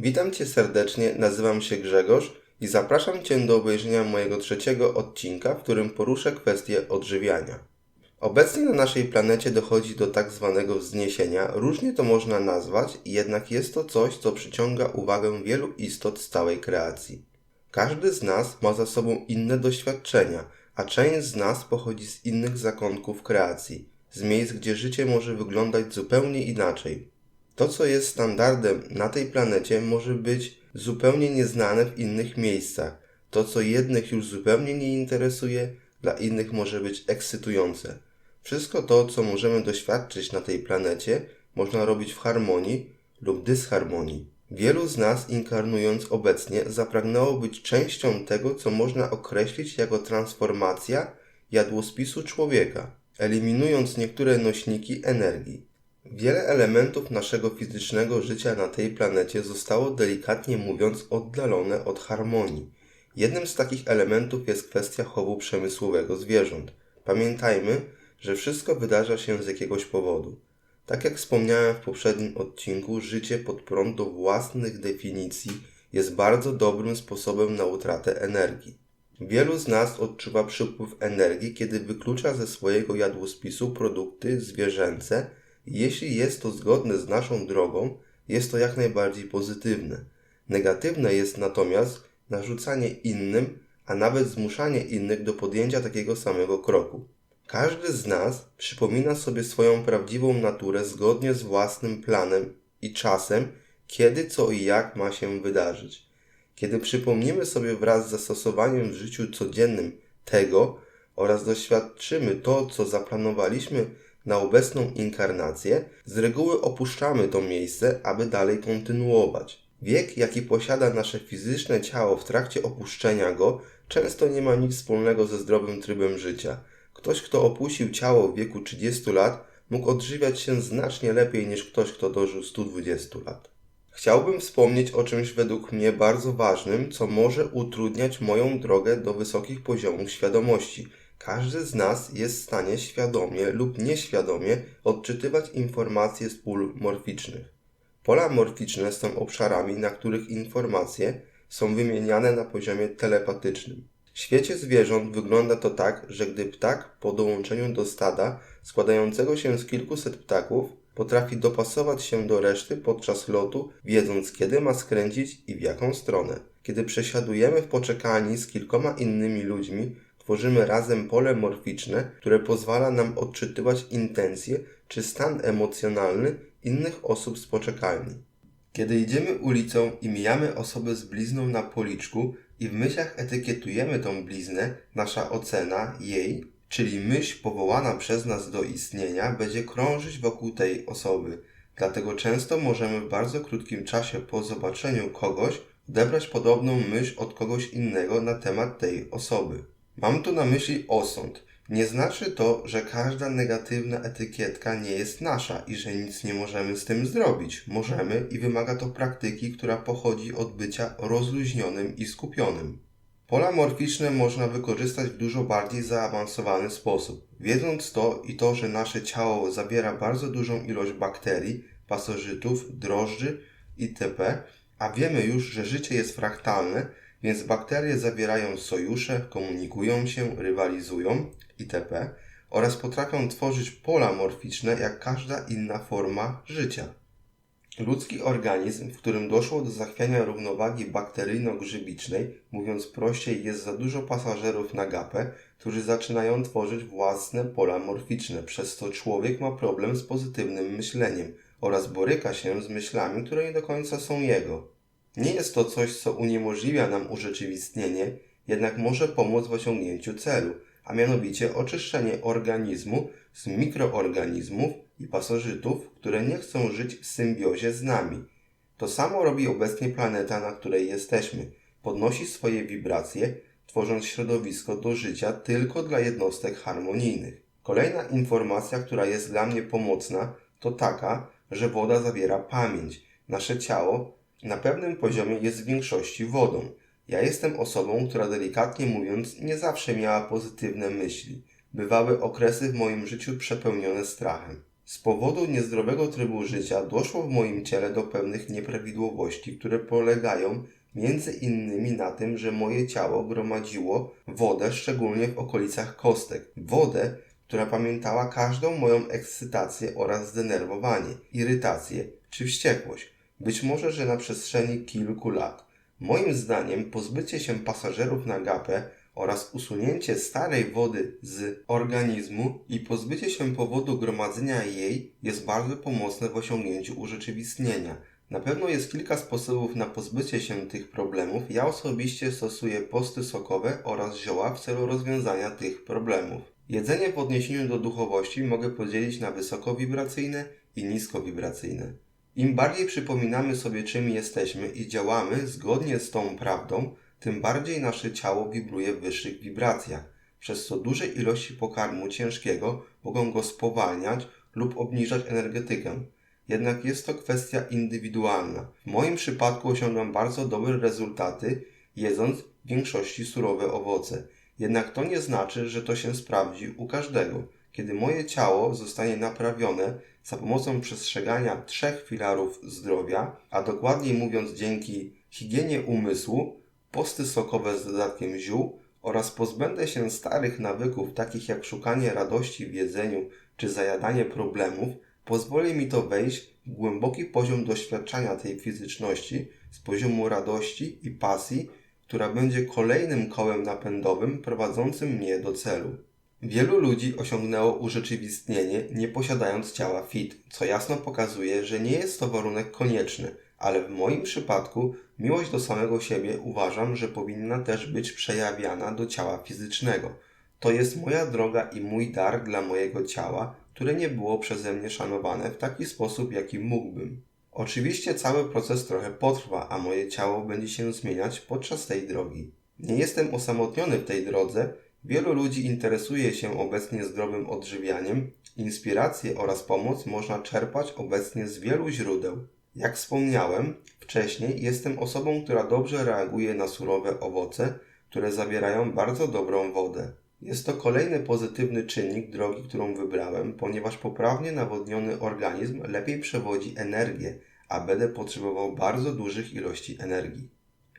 Witam Cię serdecznie, nazywam się Grzegorz i zapraszam Cię do obejrzenia mojego trzeciego odcinka, w którym poruszę kwestię odżywiania. Obecnie na naszej planecie dochodzi do tak zwanego wzniesienia, różnie to można nazwać, jednak jest to coś, co przyciąga uwagę wielu istot z całej kreacji. Każdy z nas ma za sobą inne doświadczenia, a część z nas pochodzi z innych zakątków kreacji, z miejsc, gdzie życie może wyglądać zupełnie inaczej. To, co jest standardem na tej planecie, może być zupełnie nieznane w innych miejscach. To, co jednych już zupełnie nie interesuje, dla innych może być ekscytujące. Wszystko to, co możemy doświadczyć na tej planecie, można robić w harmonii lub dysharmonii. Wielu z nas, inkarnując obecnie, zapragnęło być częścią tego, co można określić jako transformacja jadłospisu człowieka, eliminując niektóre nośniki energii. Wiele elementów naszego fizycznego życia na tej planecie zostało delikatnie mówiąc oddalone od harmonii. Jednym z takich elementów jest kwestia chowu przemysłowego zwierząt. Pamiętajmy, że wszystko wydarza się z jakiegoś powodu. Tak jak wspomniałem w poprzednim odcinku, życie pod prąd do własnych definicji jest bardzo dobrym sposobem na utratę energii. Wielu z nas odczuwa przypływ energii, kiedy wyklucza ze swojego jadłospisu produkty zwierzęce. Jeśli jest to zgodne z naszą drogą, jest to jak najbardziej pozytywne. Negatywne jest natomiast narzucanie innym, a nawet zmuszanie innych do podjęcia takiego samego kroku. Każdy z nas przypomina sobie swoją prawdziwą naturę zgodnie z własnym planem i czasem, kiedy, co i jak ma się wydarzyć. Kiedy przypomnimy sobie wraz z zastosowaniem w życiu codziennym tego oraz doświadczymy to, co zaplanowaliśmy na obecną inkarnację, z reguły opuszczamy to miejsce, aby dalej kontynuować. Wiek, jaki posiada nasze fizyczne ciało w trakcie opuszczenia go, często nie ma nic wspólnego ze zdrowym trybem życia. Ktoś, kto opuścił ciało w wieku 30 lat, mógł odżywiać się znacznie lepiej niż ktoś, kto dożył 120 lat. Chciałbym wspomnieć o czymś według mnie bardzo ważnym, co może utrudniać moją drogę do wysokich poziomów świadomości. Każdy z nas jest w stanie świadomie lub nieświadomie odczytywać informacje z pól morficznych. Pola morficzne są obszarami, na których informacje są wymieniane na poziomie telepatycznym. W świecie zwierząt wygląda to tak, że gdy ptak po dołączeniu do stada składającego się z kilkuset ptaków potrafi dopasować się do reszty podczas lotu, wiedząc kiedy ma skręcić i w jaką stronę. Kiedy przesiadujemy w poczekalni z kilkoma innymi ludźmi, tworzymy razem pole morficzne, które pozwala nam odczytywać intencje czy stan emocjonalny innych osób z poczekalni. Kiedy idziemy ulicą i mijamy osobę z blizną na policzku i w myślach etykietujemy tą bliznę, nasza ocena jej, czyli myśl powołana przez nas do istnienia, będzie krążyć wokół tej osoby. Dlatego często możemy w bardzo krótkim czasie po zobaczeniu kogoś odebrać podobną myśl od kogoś innego na temat tej osoby. Mam tu na myśli osąd. Nie znaczy to, że każda negatywna etykietka nie jest nasza i że nic nie możemy z tym zrobić. Możemy i wymaga to praktyki, która pochodzi od bycia rozluźnionym i skupionym. Pola morficzne można wykorzystać w dużo bardziej zaawansowany sposób. Wiedząc to i to, że nasze ciało zawiera bardzo dużą ilość bakterii, pasożytów, drożdży itp., a wiemy już, że życie jest fraktalne, więc bakterie zawierają sojusze, komunikują się, rywalizują itp. oraz potrafią tworzyć pola morficzne jak każda inna forma życia. Ludzki organizm, w którym doszło do zachwiania równowagi bakteryjno-grzybicznej, mówiąc prościej, jest za dużo pasażerów na gapę, którzy zaczynają tworzyć własne pola morficzne, przez co człowiek ma problem z pozytywnym myśleniem oraz boryka się z myślami, które nie do końca są jego. Nie jest to coś, co uniemożliwia nam urzeczywistnienie, jednak może pomóc w osiągnięciu celu, a mianowicie oczyszczenie organizmu z mikroorganizmów i pasożytów, które nie chcą żyć w symbiozie z nami. To samo robi obecnie planeta, na której jesteśmy. Podnosi swoje wibracje, tworząc środowisko do życia tylko dla jednostek harmonijnych. Kolejna informacja, która jest dla mnie pomocna, to taka, że woda zawiera pamięć. Nasze ciało na pewnym poziomie jest w większości wodą. Ja jestem osobą, która delikatnie mówiąc nie zawsze miała pozytywne myśli. Bywały okresy w moim życiu przepełnione strachem. Z powodu niezdrowego trybu życia doszło w moim ciele do pewnych nieprawidłowości, które polegają między innymi na tym, że moje ciało gromadziło wodę, szczególnie w okolicach kostek. Wodę, która pamiętała każdą moją ekscytację oraz zdenerwowanie, irytację czy wściekłość. Być może, że na przestrzeni kilku lat. Moim zdaniem pozbycie się pasażerów na gapę oraz usunięcie starej wody z organizmu i pozbycie się powodu gromadzenia jej jest bardzo pomocne w osiągnięciu urzeczywistnienia. Na pewno jest kilka sposobów na pozbycie się tych problemów. Ja osobiście stosuję posty sokowe oraz zioła w celu rozwiązania tych problemów. Jedzenie w odniesieniu do duchowości mogę podzielić na wysokowibracyjne i niskowibracyjne. Im bardziej przypominamy sobie, czym jesteśmy i działamy zgodnie z tą prawdą, tym bardziej nasze ciało wibruje w wyższych wibracjach, przez co duże ilości pokarmu ciężkiego mogą go spowalniać lub obniżać energetykę. Jednak jest to kwestia indywidualna. W moim przypadku osiągam bardzo dobre rezultaty, jedząc w większości surowe owoce. Jednak to nie znaczy, że to się sprawdzi u każdego. Kiedy moje ciało zostanie naprawione za pomocą przestrzegania trzech filarów zdrowia, a dokładniej mówiąc dzięki higienie umysłu, posty sokowe z dodatkiem ziół oraz pozbędę się starych nawyków takich jak szukanie radości w jedzeniu czy zajadanie problemów, pozwoli mi to wejść w głęboki poziom doświadczania tej fizyczności z poziomu radości i pasji, która będzie kolejnym kołem napędowym prowadzącym mnie do celu. Wielu ludzi osiągnęło urzeczywistnienie nie posiadając ciała fit, co jasno pokazuje, że nie jest to warunek konieczny, ale w moim przypadku miłość do samego siebie uważam, że powinna też być przejawiana do ciała fizycznego. To jest moja droga i mój dar dla mojego ciała, które nie było przeze mnie szanowane w taki sposób, jaki mógłbym. Oczywiście cały proces trochę potrwa, a moje ciało będzie się zmieniać podczas tej drogi. Nie jestem osamotniony w tej drodze, Wielu ludzi interesuje się obecnie zdrowym odżywianiem. Inspiracje oraz pomoc można czerpać obecnie z wielu źródeł. Jak wspomniałem wcześniej, jestem osobą, która dobrze reaguje na surowe owoce, które zawierają bardzo dobrą wodę. Jest to kolejny pozytywny czynnik drogi, którą wybrałem, ponieważ poprawnie nawodniony organizm lepiej przewodzi energię, a będę potrzebował bardzo dużych ilości energii.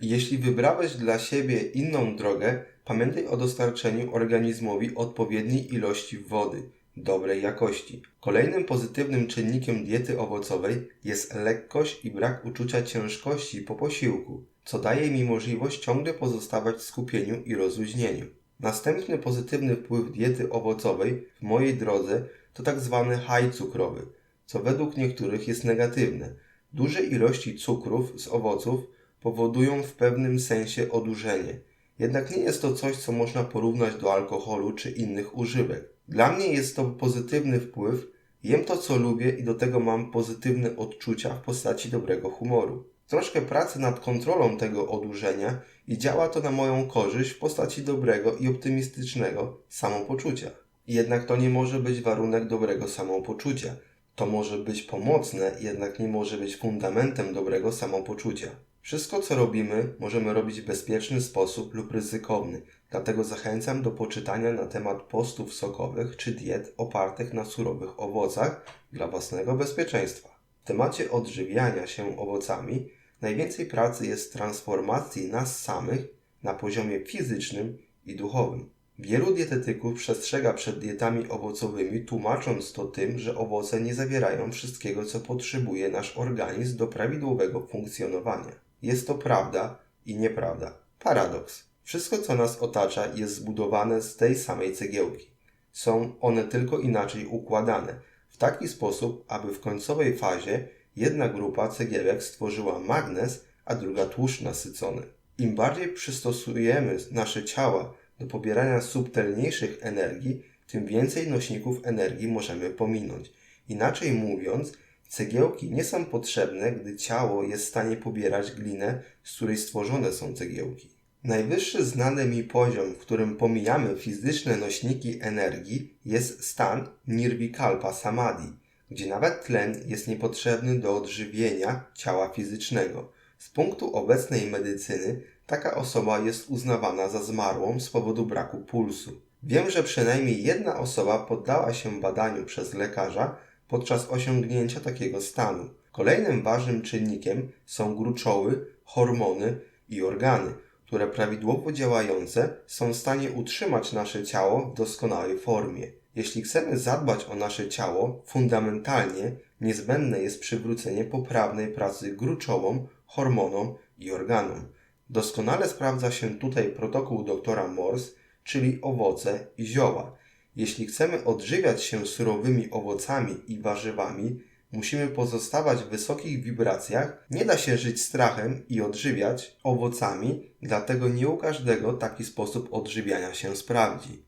Jeśli wybrałeś dla siebie inną drogę, pamiętaj o dostarczeniu organizmowi odpowiedniej ilości wody dobrej jakości. Kolejnym pozytywnym czynnikiem diety owocowej jest lekkość i brak uczucia ciężkości po posiłku, co daje mi możliwość ciągle pozostawać w skupieniu i rozluźnieniu. Następny pozytywny wpływ diety owocowej w mojej drodze to tak zwany high cukrowy, co według niektórych jest negatywne. Duże ilości cukrów z owoców powodują w pewnym sensie odurzenie. Jednak nie jest to coś, co można porównać do alkoholu czy innych używek. Dla mnie jest to pozytywny wpływ, jem to co lubię i do tego mam pozytywne odczucia w postaci dobrego humoru. Troszkę pracy nad kontrolą tego odurzenia i działa to na moją korzyść w postaci dobrego i optymistycznego samopoczucia. Jednak to nie może być warunek dobrego samopoczucia. To może być pomocne, jednak nie może być fundamentem dobrego samopoczucia. Wszystko, co robimy, możemy robić w bezpieczny sposób lub ryzykowny, dlatego zachęcam do poczytania na temat postów sokowych czy diet opartych na surowych owocach dla własnego bezpieczeństwa. W temacie odżywiania się owocami najwięcej pracy jest w transformacji nas samych na poziomie fizycznym i duchowym. Wielu dietetyków przestrzega przed dietami owocowymi, tłumacząc to tym, że owoce nie zawierają wszystkiego, co potrzebuje nasz organizm do prawidłowego funkcjonowania. Jest to prawda i nieprawda. Paradoks. Wszystko, co nas otacza, jest zbudowane z tej samej cegiełki. Są one tylko inaczej układane, w taki sposób, aby w końcowej fazie jedna grupa cegiełek stworzyła magnez, a druga tłuszcz nasycony. Im bardziej przystosujemy nasze ciała do pobierania subtelniejszych energii, tym więcej nośników energii możemy pominąć. Inaczej mówiąc, Cegiełki nie są potrzebne, gdy ciało jest w stanie pobierać glinę, z której stworzone są cegiełki. Najwyższy znany mi poziom, w którym pomijamy fizyczne nośniki energii, jest stan Nirvikalpa Samadhi, gdzie nawet tlen jest niepotrzebny do odżywienia ciała fizycznego. Z punktu obecnej medycyny taka osoba jest uznawana za zmarłą z powodu braku pulsu. Wiem, że przynajmniej jedna osoba poddała się badaniu przez lekarza, podczas osiągnięcia takiego stanu. Kolejnym ważnym czynnikiem są gruczoły, hormony i organy, które prawidłowo działające są w stanie utrzymać nasze ciało w doskonałej formie. Jeśli chcemy zadbać o nasze ciało, fundamentalnie niezbędne jest przywrócenie poprawnej pracy gruczołom, hormonom i organom. Doskonale sprawdza się tutaj protokół doktora Morse, czyli owoce i zioła. Jeśli chcemy odżywiać się surowymi owocami i warzywami, musimy pozostawać w wysokich wibracjach. Nie da się żyć strachem i odżywiać owocami, dlatego nie u każdego taki sposób odżywiania się sprawdzi.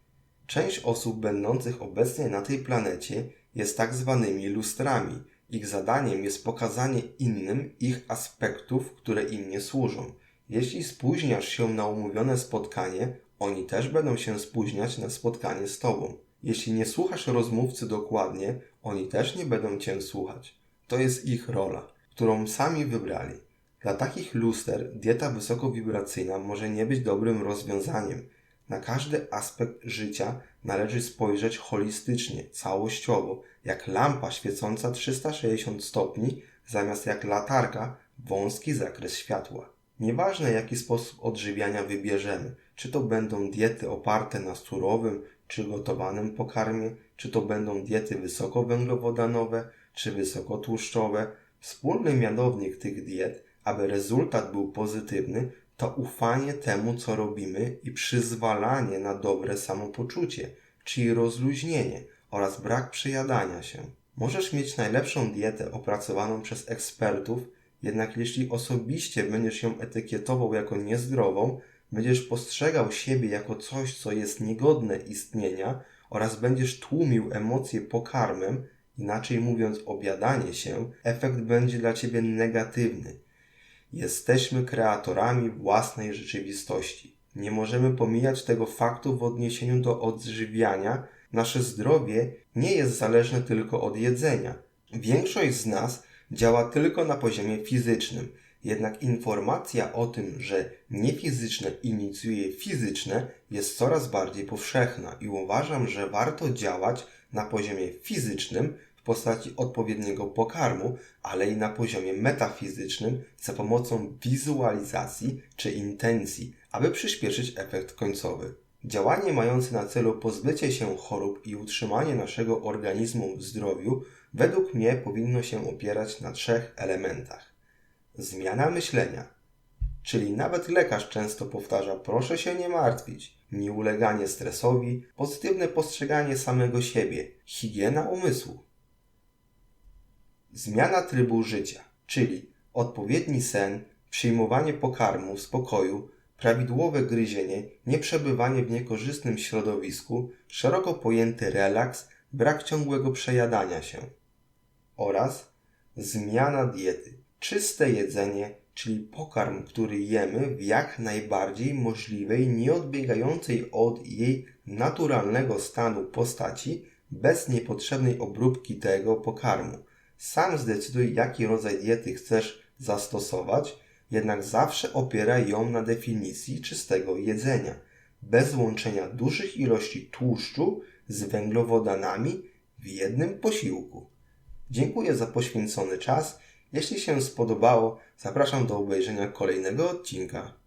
Część osób będących obecnie na tej planecie jest tak zwanymi lustrami. Ich zadaniem jest pokazanie innym ich aspektów, które im nie służą. Jeśli spóźniasz się na umówione spotkanie, oni też będą się spóźniać na spotkanie z tobą. Jeśli nie słuchasz rozmówcy dokładnie, oni też nie będą cię słuchać. To jest ich rola, którą sami wybrali. Dla takich luster dieta wysokowibracyjna może nie być dobrym rozwiązaniem. Na każdy aspekt życia należy spojrzeć holistycznie, całościowo, jak lampa świecąca 360 stopni, zamiast jak latarka wąski zakres światła. Nieważne jaki sposób odżywiania wybierzemy, czy to będą diety oparte na surowym czy gotowanym pokarmie, czy to będą diety wysokowęglowodanowe czy wysokotłuszczowe, wspólny mianownik tych diet, aby rezultat był pozytywny, to ufanie temu, co robimy i przyzwalanie na dobre samopoczucie, czyli rozluźnienie oraz brak przejadania się. Możesz mieć najlepszą dietę opracowaną przez ekspertów, jednak jeśli osobiście będziesz ją etykietował jako niezdrową, będziesz postrzegał siebie jako coś, co jest niegodne istnienia oraz będziesz tłumił emocje pokarmem, inaczej mówiąc obiadanie się, efekt będzie dla ciebie negatywny. Jesteśmy kreatorami własnej rzeczywistości. Nie możemy pomijać tego faktu w odniesieniu do odżywiania. Nasze zdrowie nie jest zależne tylko od jedzenia. Większość z nas działa tylko na poziomie fizycznym. Jednak informacja o tym, że niefizyczne inicjuje fizyczne, jest coraz bardziej powszechna i uważam, że warto działać na poziomie fizycznym w postaci odpowiedniego pokarmu, ale i na poziomie metafizycznym za pomocą wizualizacji czy intencji, aby przyspieszyć efekt końcowy. Działanie mające na celu pozbycie się chorób i utrzymanie naszego organizmu w zdrowiu według mnie powinno się opierać na trzech elementach. Zmiana myślenia, czyli nawet lekarz często powtarza proszę się nie martwić, nieuleganie stresowi, pozytywne postrzeganie samego siebie, higiena umysłu. Zmiana trybu życia, czyli odpowiedni sen, przyjmowanie pokarmu spokoju, prawidłowe gryzienie, nieprzebywanie w niekorzystnym środowisku, szeroko pojęty relaks, brak ciągłego przejadania się oraz zmiana diety, czyste jedzenie, czyli pokarm, który jemy w jak najbardziej możliwej, nieodbiegającej od jej naturalnego stanu postaci, bez niepotrzebnej obróbki tego pokarmu. Sam zdecyduj, jaki rodzaj diety chcesz zastosować, jednak zawsze opieraj ją na definicji czystego jedzenia, bez łączenia dużych ilości tłuszczu z węglowodanami w jednym posiłku. Dziękuję za poświęcony czas. Jeśli się spodobało, zapraszam do obejrzenia kolejnego odcinka.